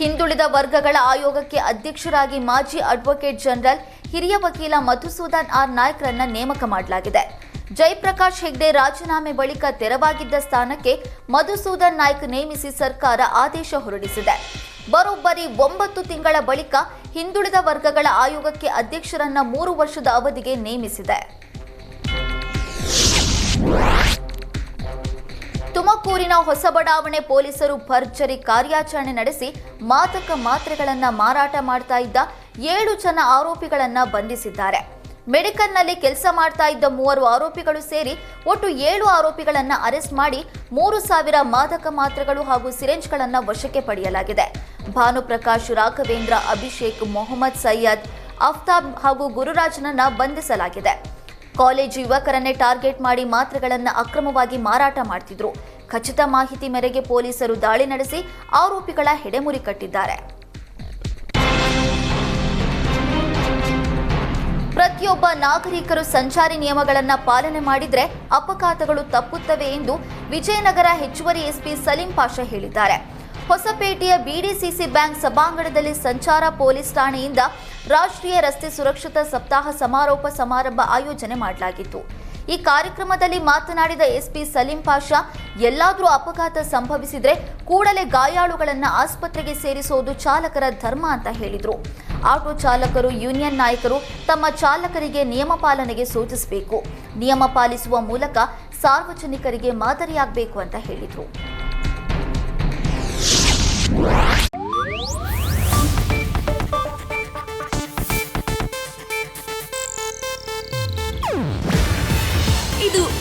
ಹಿಂದುಳಿದ ವರ್ಗಗಳ ಆಯೋಗಕ್ಕೆ ಅಧ್ಯಕ್ಷರಾಗಿ ಮಾಜಿ ಅಡ್ವೊಕೇಟ್ ಜನರಲ್ ಹಿರಿಯ ವಕೀಲ ಮಧುಸೂದನ್ ಆರ್ ನಾಯ್ಕ್ರನ್ನ ನೇಮಕ ಮಾಡಲಾಗಿದೆ. ಜಯಪ್ರಕಾಶ್ ಹೆಗ್ಡೆ ರಾಜೀನಾಮೆ ಬಳಿಕ ತೆರವಾಗಿದ್ದ ಸ್ಥಾನಕ್ಕೆ ಮಧುಸೂದನ್ ನಾಯ್ಕ್ ನೇಮಿಸಿ ಸರ್ಕಾರ ಆದೇಶ ಹೊರಡಿಸಿದೆ. ಬರೋಬ್ಬರಿ ಒಂಬತ್ತು ತಿಂಗಳ ಬಳಿಕ ಹಿಂದುಳಿದ ವರ್ಗಗಳ ಆಯೋಗಕ್ಕೆ ಅಧ್ಯಕ್ಷರನ್ನ ಮೂರು ವರ್ಷದ ಅವಧಿಗೆ ನೇಮಿಸಿದೆ. ತುಮಕೂರಿನ ಹೊಸ ಬಡಾವಣೆ ಪೊಲೀಸರು ಭರ್ಜರಿ ಕಾರ್ಯಾಚರಣೆ ನಡೆಸಿ ಮಾದಕ ಮಾತ್ರೆಗಳನ್ನ ಮಾರಾಟ ಮಾಡ್ತಾ ಇದ್ದ ಏಳು ಜನ ಆರೋಪಿಗಳನ್ನ ಬಂಧಿಸಿದ್ದಾರೆ. ಮೆಡಿಕಲ್ನಲ್ಲಿ ಕೆಲಸ ಮಾಡ್ತಾ ಇದ್ದ ಮೂವರು ಆರೋಪಿಗಳು ಸೇರಿ ಒಟ್ಟು ಏಳು ಆರೋಪಿಗಳನ್ನ ಅರೆಸ್ಟ್ ಮಾಡಿ ಮೂರು ಸಾವಿರ ಮಾದಕ ಮಾತ್ರೆಗಳು ಹಾಗೂ ಸಿರೆಂಜ್ಗಳನ್ನ ವಶಕ್ಕೆ ಪಡೆಯಲಾಗಿದೆ. ಭಾನುಪ್ರಕಾಶ್, ರಾಘವೇಂದ್ರ, ಅಭಿಷೇಕ್, ಮೊಹಮ್ಮದ್ ಸೈಯದ್, ಅಫ್ತಾಬ್ ಹಾಗೂ ಗುರುರಾಜ್ನನ್ನ ಬಂಧಿಸಲಾಗಿದೆ. ಕಾಲೇಜು ಯುವಕರನ್ನೇ ಟಾರ್ಗೆಟ್ ಮಾಡಿ ಮಾತ್ರೆಗಳನ್ನ ಅಕ್ರಮವಾಗಿ ಮಾರಾಟ ಮಾಡ್ತಿದ್ರು. ಖಚಿತ ಮಾಹಿತಿ ಮೇರೆಗೆ ಪೊಲೀಸರು ದಾಳಿ ನಡೆಸಿ ಆರೋಪಿಗಳ ಹೆಡೆಮುರಿ ಕಟ್ಟಿದ್ದಾರೆ. ಪ್ರತಿಯೊಬ್ಬ ನಾಗರಿಕರು ಸಂಚಾರಿ ನಿಯಮಗಳನ್ನು ಪಾಲನೆ ಮಾಡಿದರೆ ಅಪಘಾತಗಳು ತಪ್ಪುತ್ತವೆ ಎಂದು ವಿಜಯನಗರ ಹೆಚ್ಚುವರಿ ಎಸ್ಪಿ ಸಲೀಂ ಪಾಷಾ ಹೇಳಿದ್ದಾರೆ. ಹೊಸಪೇಟೆಯ ಬಿಡಿಸಿಸಿ ಬ್ಯಾಂಕ್ ಸಭಾಂಗಣದಲ್ಲಿ ಸಂಚಾರ ಪೊಲೀಸ್ ಠಾಣೆಯಿಂದ ರಾಷ್ಟ್ರೀಯ ರಸ್ತೆ ಸುರಕ್ಷತಾ ಸಪ್ತಾಹ ಸಮಾರೋಪ ಸಮಾರಂಭ ಆಯೋಜನೆ ಮಾಡಲಾಗಿತ್ತು. ಈ ಕಾರ್ಯಕ್ರಮದಲ್ಲಿ ಮಾತನಾಡಿದ ಎಸ್ಪಿ ಸಲೀಂ ಪಾಷಾ, ಎಲ್ಲಾದರೂ ಅಪಘಾತ ಸಂಭವಿಸಿದ್ರೆ ಕೂಡಲೇ ಗಾಯಾಳುಗಳನ್ನು ಆಸ್ಪತ್ರೆಗೆ ಸೇರಿಸುವುದು ಚಾಲಕರ ಧರ್ಮ ಅಂತ ಹೇಳಿದರು. ಆಟೋ ಚಾಲಕರು, ಯೂನಿಯನ್ ನಾಯಕರು ತಮ್ಮ ಚಾಲಕರಿಗೆ ನಿಯಮ ಪಾಲನೆಗೆ ಸೂಚಿಸಬೇಕು. ನಿಯಮ ಪಾಲಿಸುವ ಮೂಲಕ ಸಾರ್ವಜನಿಕರಿಗೆ ಮಾದರಿಯಾಗಬೇಕು ಅಂತ ಹೇಳಿದ್ರು.